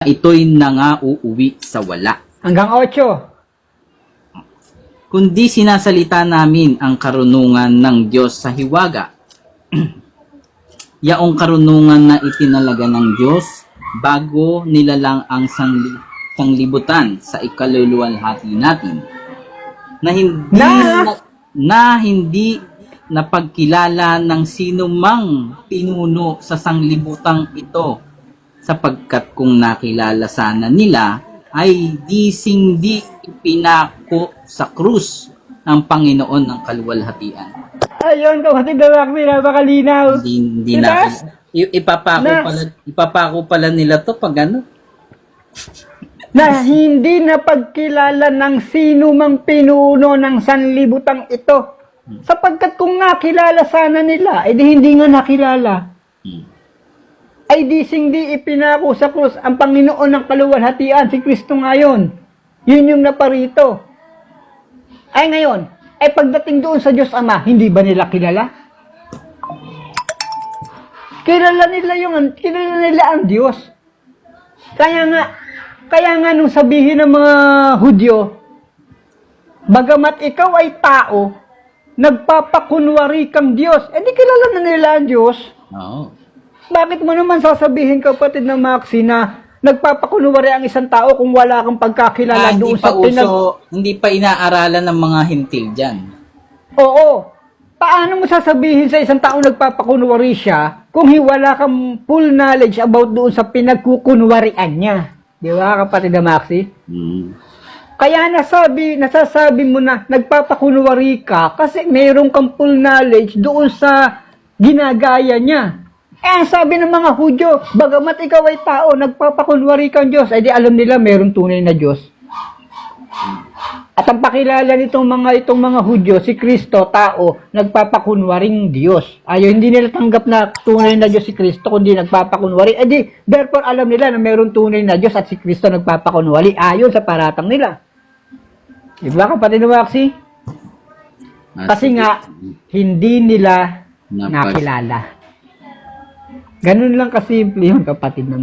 ito'y nangauuwi sa wala. Hanggang 8. Kundi sinasalita namin ang karunungan ng Diyos sa hiwaga. Yaong karunungan na itinalaga ng Diyos bago nilalang ang sangli, sanglibutan sa ikaluluwalhati natin. Na hindi Na- na, na hindi napagkilala ng sino mang pinuno sa sanglibutang ito sapagkat kung nakilala sana nila ay di sindi ipinako sa krus ng Panginoon ng kaluwalhatian. Ayun, kapatid na Rocky, napakalinaw. Hindi, hindi na. Ipapako Na- pala, ipapako pala nila to pag ano. Na hindi napagkilala ng sino mang pinuno ng sanlibutang ito. Sapagkat kung nakilala sana nila, eh di hindi nga nakilala. Hmm. Ay di sindi ipinako sa krus ang Panginoon ng kaluwalhatian, si Kristo ngayon. Yun yung naparito. Ay ngayon, ay pagdating doon sa Diyos Ama, hindi ba nila kilala? Kilala nila yung, kilala nila ang Diyos. Kaya nga, kaya nga nung sabihin ng mga Hudyo, bagamat ikaw ay tao, nagpapakunwari kang Diyos, eh di kilala na nila ang Diyos. Oo. Bakit mo naman sasabihin kapatid na Maxi na nagpapakunwari ang isang tao kung wala kang pagkakilala Ah, doon sa pinag... uso, hindi pa inaaralan ng mga hintil dyan. Oo. Paano mo sasabihin sa isang tao nagpapakunwari siya kung wala kang full knowledge about doon sa pinagkukunwarian niya? Di ba kapatid na Maxi? Hmm. Kaya nasabi, nasasabi mo na nagpapakunwari ka kasi mayroon kang full knowledge doon sa ginagaya niya. Eh, ang sabi ng mga Hudyo, bagamat ikaw ay tao, nagpapakunwari kang Diyos, ay di alam nila mayroong tunay na Diyos. At ang pakilala nitong mga itong mga Hudyo, si Kristo, tao, nagpapakunwaring Diyos. Ayaw, hindi nila tanggap na tunay na Diyos si Kristo, kundi nagpapakunwari. Eh di, therefore, alam nila na mayroong tunay na Diyos at si Kristo nagpapakunwari. Ayon sa paratang nila. Di ba kapatid na Waxy? Ah, Kasi nga, hindi nila nakilala. Ganun lang kasimple yun kapatid na